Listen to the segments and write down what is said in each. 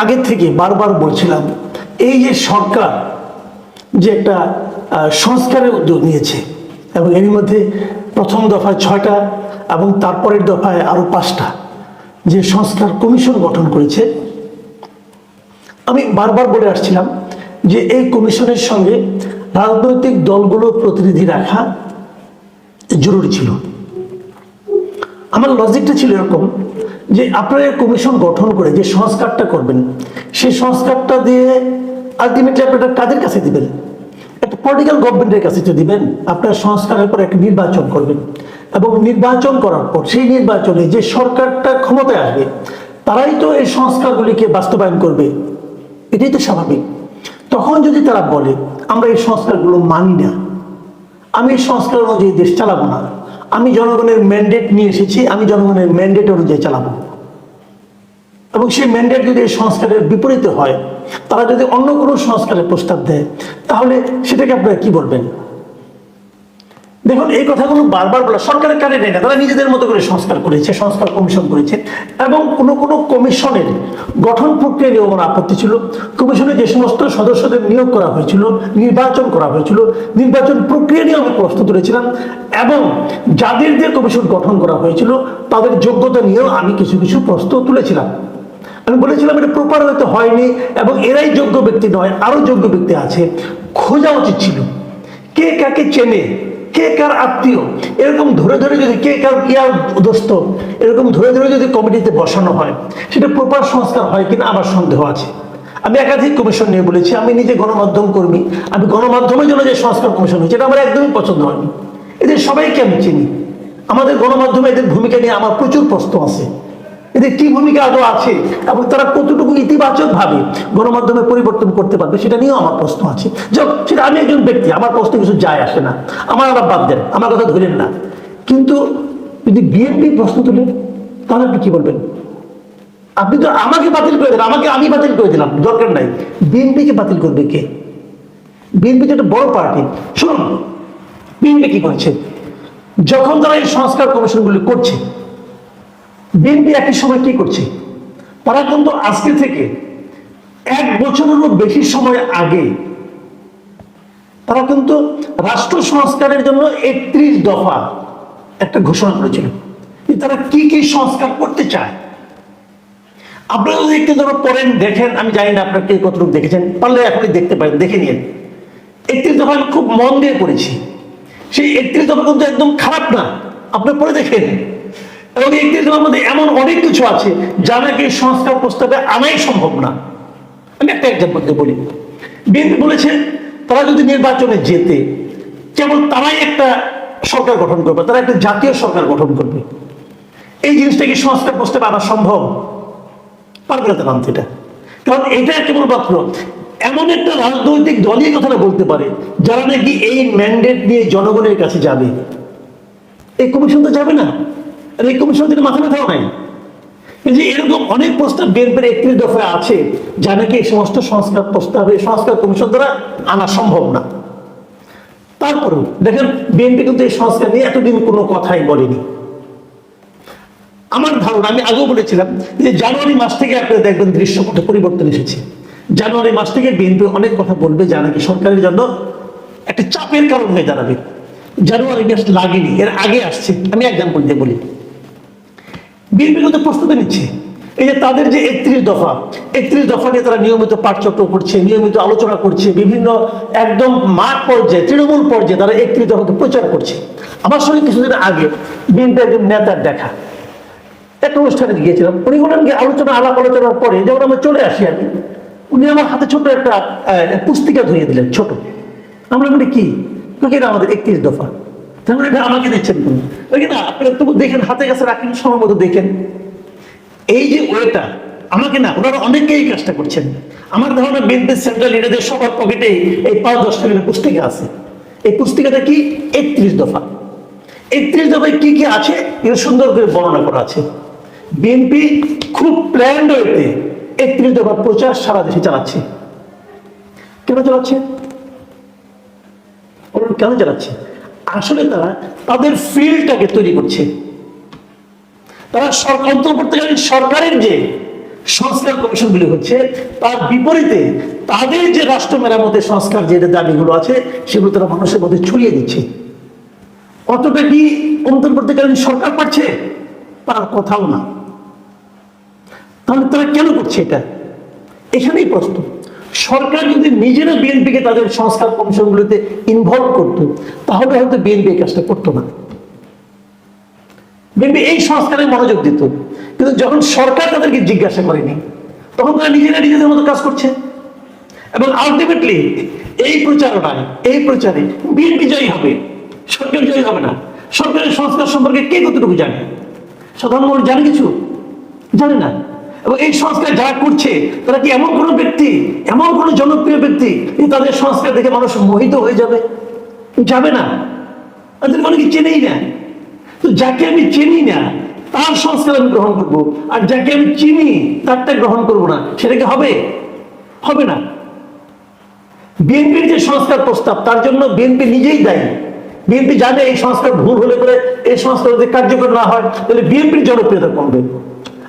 আগে থেকে বারবার বলছিলাম, এই যে সরকার যে একটা সংস্কারের উদ্যোগ নিয়েছে, এবং এর মধ্যে প্রথম দফায় ছয়টা এবং তারপরের দফায় আরও পাঁচটা, যে সংস্কার কমিশন গঠন করেছে, আমি বারবার বলে আসছিলাম যে এই কমিশনের সঙ্গে রাজনৈতিক দলগুলোর প্রতিনিধি রাখা জরুরি ছিল। আমার লজিকটা ছিল এরকম যে আপনারা কমিশন গঠন করে যে সংস্কারটা করবেন, সেই সংস্কারটা দিয়ে আলটিমেটলি আপনারা কাদের কাছে দিবেন? একটা পলিটিক্যাল গভর্নমেন্টের কাছে তো দিবেন। আপনার সংস্কারের পর একটা নির্বাচন করবেন। এবং নির্বাচন করার পর সেই নির্বাচনে যে সরকারটা ক্ষমতায় আসবে, তারাই তো এই সংস্কারগুলিকে বাস্তবায়ন করবে। এটাই তো স্বাভাবিক। তখন যদি তারা বলে, আমরা এই সংস্কারগুলো মানি না। আমি এই সংস্কার অনুযায়ী দেশ চালাবো না। আমি জনগণের ম্যান্ডেট নিয়ে এসেছি, আমি জনগণের ম্যান্ডেট অনুযায়ী চালাবো। এবং সেই ম্যান্ডেট যদি এই সংস্কারের বিপরীতে হয়, তারা যদি অন্য কোনো সংস্কারের প্রস্তাব দেয়, তাহলে সেটাকে আপনারা কি বলবেন? দেখুন, এই কথাগুলো বারবার বলা সরকারের কানে নেই না, তারা নিজেদের মতো করে সংস্কার করেছে, সংস্কার কমিশন করেছে, এবং কোনো কোনো কমিশনের গঠন প্রক্রিয়া নিয়েও আমার আপত্তি ছিল। কমিশনে যে সমস্ত সদস্যদের নিয়োগ করা হয়েছিল, নির্বাচন করা হয়েছিল, নির্বাচন প্রক্রিয়া নিয়ে আমি প্রশ্ন তুলেছিলাম, এবং যাদের দিয়ে কমিশন গঠন করা হয়েছিল, তাদের যোগ্যতা নিয়েও আমি কিছু কিছু প্রশ্ন তুলেছিলাম। আমি বলেছিলাম, এটা প্রপার হয়তো হয়নি, এবং এরাই যোগ্য ব্যক্তি নয় আরও যোগ্য ব্যক্তি আছে, খোঁজা উচিত ছিল। কে কাকে চেনে কে কার আত্মীয়? এরকম ধরে ধরে যদি কে কার ইয়ার দোস্ত, এরকম ধরে ধরে যদি কমিটিতে বসানো হয়, সেটা প্রপার সংস্কার হয় কিনা আমার সন্দেহ আছে। আমি একাধিক কমিশন নিয়ে বলেছি, আমি নিজে গণমাধ্যম কর্মী, আমি গণমাধ্যমের জন্য যে সংস্কার কমিশন হয়েছে, এটা আমার একদমই পছন্দ হয়নি। এদের সবাইকে আমি চিনি। আমাদের গণমাধ্যমে এদের ভূমিকা নিয়ে আমার প্রচুর প্রশ্ন আছে। এদের কি ভূমিকা আদৌ আছে? এবং তারা কতটুকু ইতিবাচক ভাবে গণমাধ্যমে পরিবর্তন করতে পারবে সেটা নিয়েও আমার প্রশ্ন আছে। যাক, সেটা আমি একজন ব্যক্তি, আমার প্রশ্নে কিছু যায় আসে না। আমার আবার বাদ দেন, আমার কথা ধরেন না। কিন্তু যদি বিএনপি প্রশ্ন তুলে তাহলে আপনি কি বলবেন? আপনি তো আমাকে বাতিল করে দিলেন আমাকে আমি বাতিল করে দিলাম, দরকার নাই। বিএনপিকে বাতিল করবে কে? বিএনপি তো একটা বড় পার্টি। শুনুন বিএনপি কি করছে? যখন তারা এই সংস্কার কমিশনগুলি করছে বিএনপি একই সময় কি করছে? তারা কিন্তু আজকে থেকে এক বছরেরও বেশি সময় আগে তারা কিন্তু রাষ্ট্র সংস্কারের জন্য একত্রিশ দফা একটা ঘোষণা করেছিল তারা কি কি সংস্কার করতে চায়। আপনারা যদি একটু ধরো পড়েন, দেখেন, আমি জানি না আপনারা কে কতটুকু দেখেছেন, পারলে এখনই দেখতে পারেন, দেখে নিন। একত্রিশ দফা আমি খুব মন দিয়ে পড়েছি। সেই একত্রিশ দফা কিন্তু একদম খারাপ না। আপনি পড়ে দেখেন। এবং এই একত্রিশ দফার মধ্যে এমন অনেক কিছু আছে যা নাকি সংস্কার প্রস্তাবে আনাই সম্ভব না। আমি একটা এক্সাম্পল বলি। বিএনপি বলেছে, তারা যদি নির্বাচনে যেতে কেবল তারাই একটা সরকার গঠন করবে, তারা একটা জাতীয় সরকার গঠন করবে। এই জিনিসটা কি সংস্কার প্রস্তাবে আনা সম্ভব? পারবে না তারা এটা। কারণ এটা কেবলমাত্র এমন একটা রাজনৈতিক দলই কথাটা বলতে পারে, যারা নাকি এই ম্যান্ডেট নিয়ে জনগণের কাছে যাবে। এই কমিশন তো যাবে না। এই কমিশন থেকে মাথা ব্যথাও নাই। যে এরকম অনেক প্রস্তাব বিএনপির একত্রিশ দফায় আছে, যা নাকি এই সমস্ত সংস্কার প্রস্তাবে, সংস্কার কমিশন দ্বারা আনা সম্ভব না। তারপরেও, দেখেন, বিএনপি কিন্তু এই সংস্কার নিয়ে এতদিন কোনো কথাই বলেনি। আমার ধারণা, আমি আগেও বলেছিলাম যে জানুয়ারি মাস থেকে আপনারা দেখবেন দৃশ্যপটে পরিবর্তন এসেছে। জানুয়ারি মাস থেকে বিএনপি অনেক কথা বলবে, যা নাকি সরকারের জন্য একটা চাপের কারণ হয়ে দাঁড়াবে। জানুয়ারি মাস লাগেনি, এর আগে আসছে। আমি এক্সাম্পল দিয়ে বলি। বিএনপি কিন্তু প্রস্তুতি নিচ্ছে। এই যে তাদের যে একত্রিশ দফা একত্রিশ দফা নিয়ে তারা নিয়মিত পাঠচক্র করছে, নিয়মিত আলোচনা করছে, বিভিন্ন একদম মাঠ পর্যায়ে, তৃণমূল পর্যায়ে তারা একত্রিশ দফাকে প্রচার করছে। আমার সঙ্গে কিছুদিন আগে বিএনপি একজন নেতার দেখা। একটা অনুষ্ঠানে গিয়েছিলাম, উনি বললেন কি, আলোচনা, আলাপ আলোচনার পরে যেমন আমরা চলে আসি কি, উনি আমার হাতে ছোট একটা পুস্তিকা ধরিয়ে দিলেন, ছোট। আমরা বলি, কি? আমাদের একত্রিশ দফা? আমাকে দিচ্ছেন ওই না, আপনারা তবু দেখেন হাতে কাছে রাখেন, সময় মতো দেখেন। এই যে ওয়েটা, আমাকে না, ওনারা অনেকেই কাজটা করছেন। আমার ধারণা বিএনপি সেন্ট্রাল লিডারদের সবার পকেটেই এই পাঁচ দশ টাকার পুস্তিকা আছে। এই পুস্তিকাটা কি? একত্রিশ দফা। একত্রিশ দফায় কি কি আছে? এটা সুন্দর করে বর্ণনা করা আছে। বিএনপি খুব প্ল্যান্ড ওয়েতে একত্রিশ দফা প্রচার সারা দেশে চালাচ্ছে। কেন চালাচ্ছে? কেন চালাচ্ছে? আসলে তারা তাদের ফিল্ডটাকে তৈরি করছে। তারা সরকার অন্তর্বর্তীকালীন সরকারের যে সংস্কার কমিশন কমিশনগুলি হচ্ছে, তার বিপরীতে তাদের যে রাষ্ট্র মেরামতের সংস্কার যে দাবিগুলো আছে, সেগুলো তারা মানুষের মধ্যে ছড়িয়ে দিচ্ছে। অতটা কি অন্তর্বর্তীকালীন সরকার পাচ্ছে তার কথাও না। তাহলে তারা কেন করছে এটা? এখানেই প্রশ্ন। সরকার যদি নিজেরা বিএনপিকে তাদের সংস্কার কমিশনগুলোতে ইনভলভ করত, তাহলে হয়তো বিএনপি এই কাজটা করতো না। বিএনপি এই সংস্কারে মনোযোগ দিত, কিন্তু যখন সরকার তাদেরকে জিজ্ঞাসা করেনি, তখন তারা নিজেরা নিজেদের মতো কাজ করছে। এবং আলটিমেটলি এই প্রচারণায় এই প্রচারে বিএনপি জয়ী হবে, সরকার জয়ী হবে না। সরকারের সংস্কার সম্পর্কে কে কতটুকু জানে? সাধারণ মানুষ জানে কিছু? জানে না। এবং এই সংস্কার যারা করছে, তারা কি এমন কোনো ব্যক্তি? এমন কোনো জনপ্রিয় ব্যক্তি তাদের সংস্কার দেখে মানুষ মোহিত হয়ে যাবে? যাবে না। তাদের অনেকে চেনেই না? তো যাকে আমি চিনি না, তার সংস্কার আমি গ্রহণ করব। আর যাকে আমি চিনি, তারটা গ্রহণ করব না। সেটা কি হবে? হবে না। বিএনপির যে সংস্কার প্রস্তাব, তার জন্য বিএনপি নিজেই দায়ী। বিএনপি জানে এই সংস্কার ভুল হলে করে এই সংস্কার যদি কার্যকর না হয়, তাহলে বিএনপির জনপ্রিয়তা কমবে।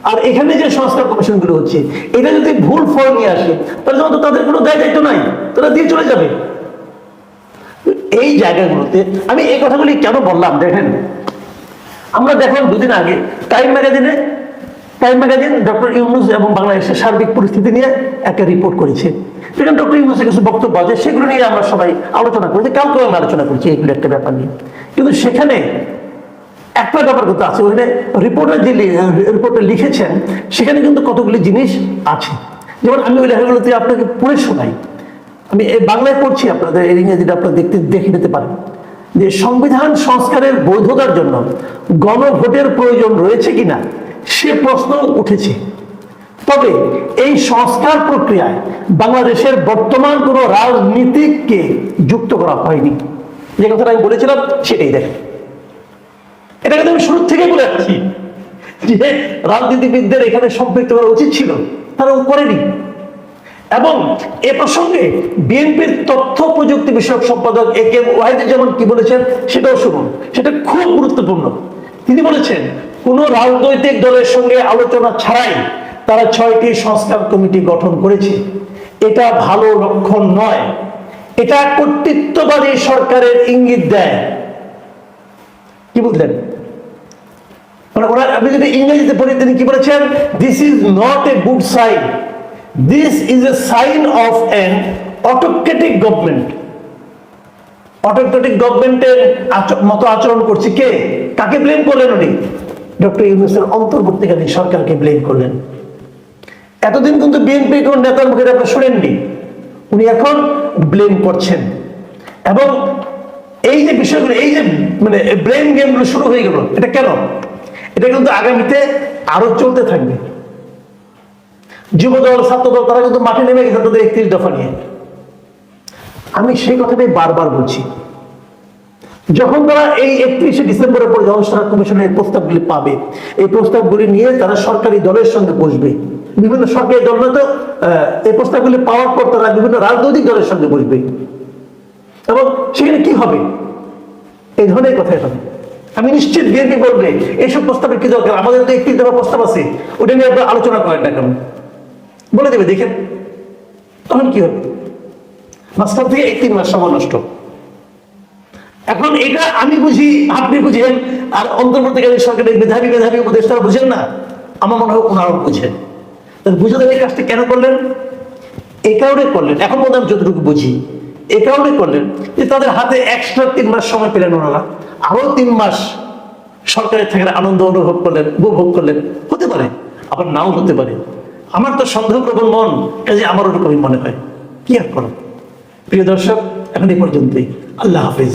আর এখানে যে সংস্কার কমিশনগুলো হচ্ছে এটা যদি ভুল ফল নিয়ে আসে, তাহলে তো তাদের কোনো দায় দায়িত্ব নাই, তারা দিয়ে চলে যাবে। এই জায়গাগুলোতে আমি এই কথাগুলি কেন বললাম, দেখেন। আমরা দেখলাম দুদিন আগে, টাইম ম্যাগাজিনে, টাইম ম্যাগাজিন ডক্টর ইউনুস এবং বাংলাদেশের সার্বিক পরিস্থিতি নিয়ে একটা রিপোর্ট করেছে। সেখানে ডক্টর ইউনুসের কিছু বক্তব্য আছে, সেগুলো নিয়ে আমরা সবাই আলোচনা করেছি, কালকেও আমরা আলোচনা করছি এগুলো একটা ব্যাপার নিয়ে। কিন্তু সেখানে একটা ব্যাপার কিন্তু আছে, ওখানে রিপোর্টার যে রিপোর্টে লিখেছেন, সেখানে কিন্তু কতগুলি জিনিস আছে। যেমন আমি ওই লেখাগুলোতে আপনাকে পড়ে শোনাই। আমি এই বাংলায় পড়ছি আপনাদের এই ইংরেজিটা আপনারা দেখতে, দেখে নিতে পারেন। যে সংবিধান সংস্কারের বৈধতার জন্য গণভোটের প্রয়োজন রয়েছে কিনা, সে প্রশ্ন উঠেছে। তবে এই সংস্কার প্রক্রিয়ায় বাংলাদেশের বর্তমান কোনো রাজনীতিককে যুক্ত করা হয়নি। যে কথাটা আমি বলেছিলাম, সেটাই দেখেন। এটা কিন্তু আমি শুরু থেকে বলে আসছি যে রাজনীতিবিদদের এখানে সম্পৃক্ত করা উচিত ছিল, তারা করেনি। এবং এ প্রসঙ্গে বিএনপির তথ্য প্রযুক্তি বিষয়ক সম্পাদক এ কে যেমন কি বলেছেন সেটাও শুনুন। সেটা খুব গুরুত্বপূর্ণ। তিনি বলেছেন, কোন রাজনৈতিক দলের সঙ্গে আলোচনা ছাড়াই তারা ছয়টি সংস্কার কমিটি গঠন করেছে। এটা ভালো লক্ষণ নয়। এটা কর্তৃত্ববাদী সরকারের ইঙ্গিত দেয়। কি বুঝলেন মানে ওরা, আপনি যদি ইংরেজিতে পড়ি তিনি কি বলেছেন? This is not a good sign this is a sign of an autocratic government autocratic গভর্নমেন্টের মতো আচরণ করছে কে? কাকে ব্লেম করলেন উনি? ডক্টর ইউনুসের অন্তর্বর্তীকালীন সরকারকে ব্লেম করলেন। এতদিন কিন্তু বিএনপি কোন নেতার মুখে আপনি শোনেননি। উনি এখন ব্লেম করছেন। এবং এই যে বিষয়গুলো, এই যে মানে ব্লেম গেমগুলো শুরু হয়ে গেল, এটা কেন? এটা কিন্তু আগামীতে আরও চলতে থাকবে। যুবদল, ছাত্রদল, তারা কিন্তু মাঠে নেমে গেছে তাদের একত্রিশ দফা নিয়ে। আমি সেই কথাটাই বারবার বলছি। যখন তারা এই একত্রিশে ডিসেম্বরের পরে সারা কমিশনের প্রস্তাবগুলি পাবে, এই প্রস্তাবগুলি নিয়ে তারা সরকারি দলের সঙ্গে বসবে। বিভিন্ন সরকারি দল তো এই প্রস্তাবগুলি পাওয়ার পর তারা বিভিন্ন রাজনৈতিক দলের সঙ্গে বসবে। এবং সেখানে কি হবে? এই ধরনের কথাই হবে। আমি নিশ্চিত বিএনপি বলবে এইসব প্রস্তাবের কি দরকার? আমাদের তো একটি দেওয়া প্রস্তাব আছে। ওটা নিয়ে আপনারা আলোচনা করেন না কেন? বলে দেবে, দেখেন, তখন কি হবে? মাঝখান থেকে এক তিন মাস সময় নষ্ট। এখন এটা আমি বুঝি, আপনি বুঝেন, আর অন্তর্বর্তীকালীন সরকারের মেধাবী মেধাবী উপদেষ্টারা বুঝেন না। আমার মনে হয় ওনারাও বুঝেন। তাহলে বুঝে দেবে এই কাজটা কেন করলেন? এই কারণে করলেন। এখন মনে আমি যতটুকু বুঝি। এই কারণে করলেন যে তাদের হাতে এক্সট্রা তিন মাস সময় পেলেন ওনারা। আরও তিন মাস সরকারের থেকে আনন্দ অনুভব করলেন, উপভোগ করলেন। হতে পারে, আবার নাও হতে পারে। আমার তো সন্দেহ প্রবল মন কাজে আমার ওরকমই মনে হয়। কি আর করো প্রিয় দর্শক, এখন এই পর্যন্তই। আল্লাহ হাফিজ।